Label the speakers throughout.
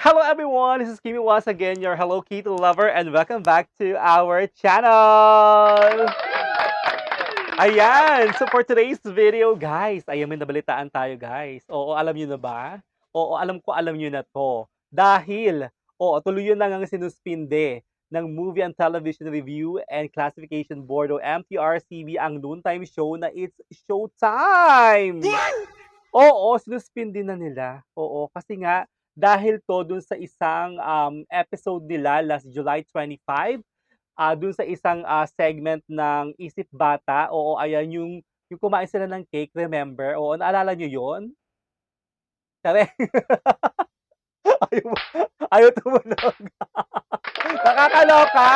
Speaker 1: Hello everyone, this is Kimi once again, your Hello Kitty lover, and welcome back to our channel! Ayan, so for today's video guys, ayan may nabalitaan tayo guys. Oo, alam niyo na ba? Oo, alam ko alam niyo na 'to. Dahil, oo, tuluyan na ngang sinuspinde ng Movie and Television Review and Classification Board o MTRCB ang noontime show na It's Showtime! Oo, sinuspindi na nila. Oo, kasi nga dahil 'to dun sa isang, um, episode nila last July 25, ah, dun sa isang, ah, segment ng Isip Bata. Oo, ayan yung yung kumain sila ng cake, remember? Oo, naalala niyo yun? Korek. Ayaw ayaw tumunog. Nakakaloka!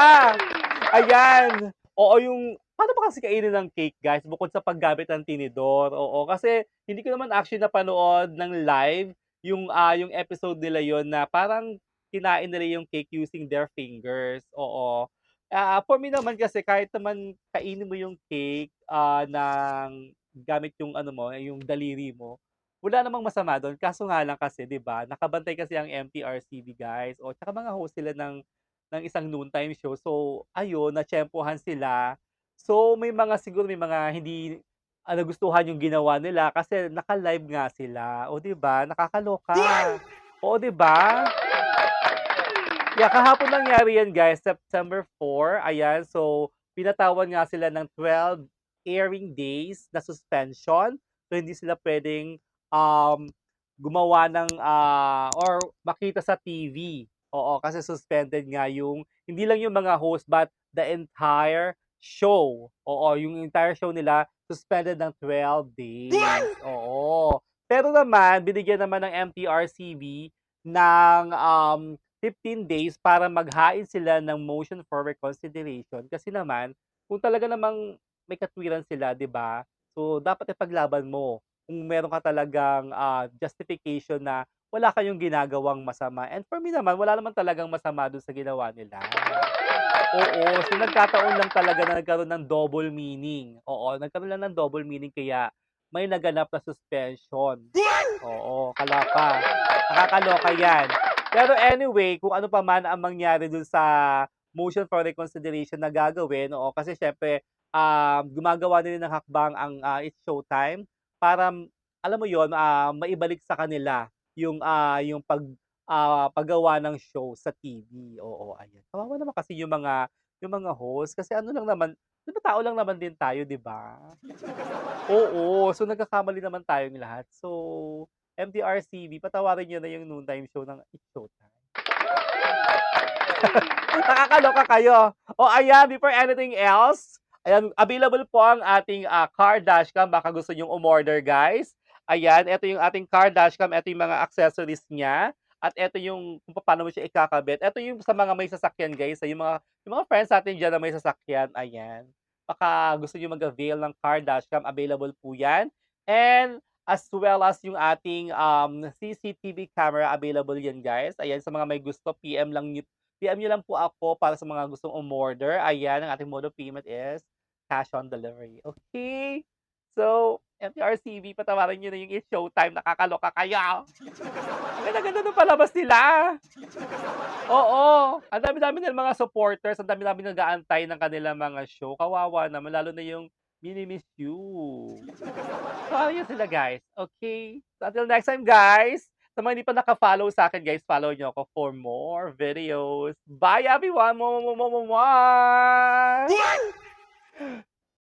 Speaker 1: Ayan, oo yung paano ba kasi kainin ng cake guys bukod sa paggamit ng tinidor? Oo, kasi hindi ko naman actually napanood ng live yung, ah, yung episode nila yun na parang kinain nila yung cake using their fingers, oo. Ah, for me naman kasi kahit naman kainin mo yung cake, ah, ng gamit yung ano mo, yung daliri mo, wala namang masama dun. Kaso nga lang kasi 'di ba, nakabantay kasi ang MTRCB guys, o tsaka mga host sila ng ng isang noontime show. So ayun, natiyempuhan sila. So may mga siguro may mga hindi, ah, nagustuhan yung ginawa nila kasi naka-live nga sila. Oh, 'di ba, nakakaloka. Oo, 'di ba? Yeah, kahapon nangyari yan guys, September 4, ayan. So, pinatawan nga sila ng 12 airing days na suspension. So, hindi sila puwedeng, um, gumawa ng, ah, or makita sa TV. Oo, kasi suspended nga yung hindi lang yung mga host but the entire show. Oo, yung entire show nila suspended ng 12 days. Oo. Pero naman binigyan naman ng MTRCB ng, um, 15 days para maghain sila ng motion for reconsideration. Kasi naman kung talaga namang may katwiran sila, 'di ba? So, dapat ipaglaban mo kung meron ka talagang, ah, justification na wala kayong ginagawang masama. And for me naman, wala naman talagang masama dun sa ginawa nila. Oo, so nagkataon lang talaga na nagkaroon ng double meaning. Oo, nagkaroon lang ng double meaning kaya may naganap na suspension. Oo, kaloka. Nakakaloka yan. Pero anyway, kung ano pa man ang mangyari dun sa motion for reconsideration na gagawin, oo, kasi siyempre, um, gumagawa rin ng hakbang ang, ah, It's Showtime para, alam mo yun, ah, maibalik sa kanila yung, ah, yung pag, ah, paggawa ng show sa TV. Oo, ayan. Kawawa naman kasi yung mga yung mga host kasi ano lang naman, 'di ba tao lang naman din tayo, 'di ba? Oo, so nagkakamali naman tayong lahat. So, MTRCB patawarin niyo na yung noontime show ng It's Showtime. Nakakaloka kayo. Oh, ayan, before anything else, ayan, available po ang ating, ah, car dashcam baka gusto niyong umorder guys. Ayan, eto yung ating car dashcam, eto yung mga accessories niya, at eto yung kung papaano mo siya ikakabit. Eto yung sa mga may sasakyan guys, yung mga yung mga friends natin diyan na may sasakyan, ayan. Baka gusto niyo mag-avail ng car dashcam, available po yan. And as well as yung ating, um, CCTV camera, available yan guys. Ayan, sa mga may gusto PM lang niyo PM niyo lang po ako para sa mga gustong umorder. Ayan, ang ating mode of payment is cash on delivery. Okay? So, MTRCB patawarin niyo na yung It's Showtime, nakakaloka kayo. Ganda-ganda nung palabas nila. Oo, ang dami-dami nilang mga supporters, ang dami-dami nag-aantay ng kanilang mga show. Kawawa naman lalo na yung Mini-Miss You. Niyo sila guys, okay? So, until next time guys, sa mga hindi pa naka-follow sa'kin guys, follow niyo ako for more videos. Bye everyone! Mwah, mwah, mwah, mwah, mwah!